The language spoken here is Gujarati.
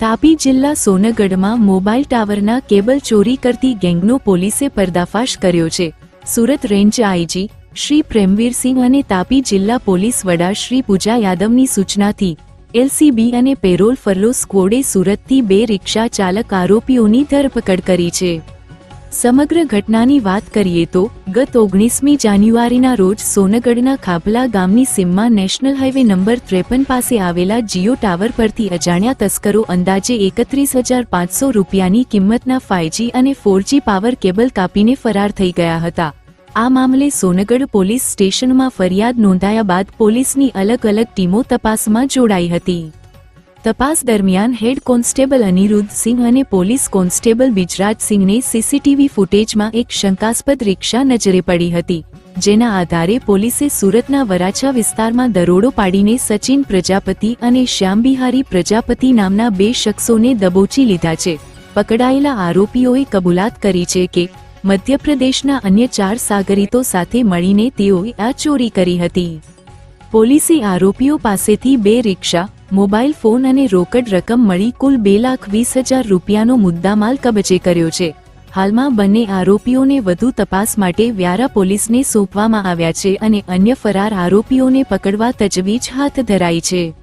તાપી જિલ્લા સોનગઢમાં મોબાઈલ ટાવરના કેબલ ચોરી કરતી ગેંગનો પોલીસે પર્દાફાશ કર્યો છે. Surat range I G Shri Premvirsinh અને તાપી જિલ્લા પોલીસ વડા શ્રી પૂજા યાદવની સૂચનાથી એલસીબી અને પેરોલ ફરલો સ્ક્વોડે સુરતથી બે રિક્ષા ચાલક આરોપીઓની ધરપકડ કરી છે. સમગ્ર ઘટનાની વાત કરીએ તો, ગત ઓગણીસમી જાન્યુઆરીના રોજ સોનગઢના ખાભલા ગામની સીમમાં નેશનલ હાઈવે નંબર ત્રેપન પાસે આવેલા જીઓ ટાવર પરથી અજાણ્યા તસ્કરો અંદાજે એકત્રીસ હજાર પાંચસો રૂપિયાની કિંમતના ફાઇવજી અને ફોરજી પાવર કેબલ કાપીને ફરાર થઈ ગયા હતા. આ મામલે સોનગઢ પોલીસ સ્ટેશનમાં ફરિયાદ નોંધાયા બાદ પોલીસની અલગ અલગ ટીમો તપાસમાં જોડાઈ હતી. તપાસ દરમિયાન હેડ કોન્સ્ટેબલ અનિરુદ્ધ સિંહ અને પોલીસ કોન્સ્ટેબલ બિજરાજસિંહને સીસીટીવી ફૂટેજમાં એક શંકાસ્પદ રિક્ષા નજરે પડી હતી, જેના આધારે પોલીસે સુરતના વરાછા વિસ્તારમાં દરોડો પાડીને સચિન પ્રજાપતિ અને શ્યામબિહારી પ્રજાપતિ નામના બે શખ્સોને દબોચી લીધા છે. પકડાયેલા આરોપીઓએ કબૂલાત કરી છે કે, મધ્યપ્રદેશના અન્ય ચાર સાગરીતો સાથે મળીને તેઓએ આ ચોરી કરી હતી. પોલીસે આરોપીઓ પાસેથી બે રિક્ષા મોબાઈલ ફોન અને રોકડ રકમ મળી કુલ બે લાખ વીસ હજાર રૂપિયાનો મુદ્દામાલ કબજે કર્યો છે. હાલમાં બંને આરોપીઓને વધુ તપાસ માટે વ્યારા પોલીસને સોંપવામાં આવ્યા છે અને અન્ય ફરાર આરોપીઓને પકડવા તજવીજ હાથ ધરાઈ છે.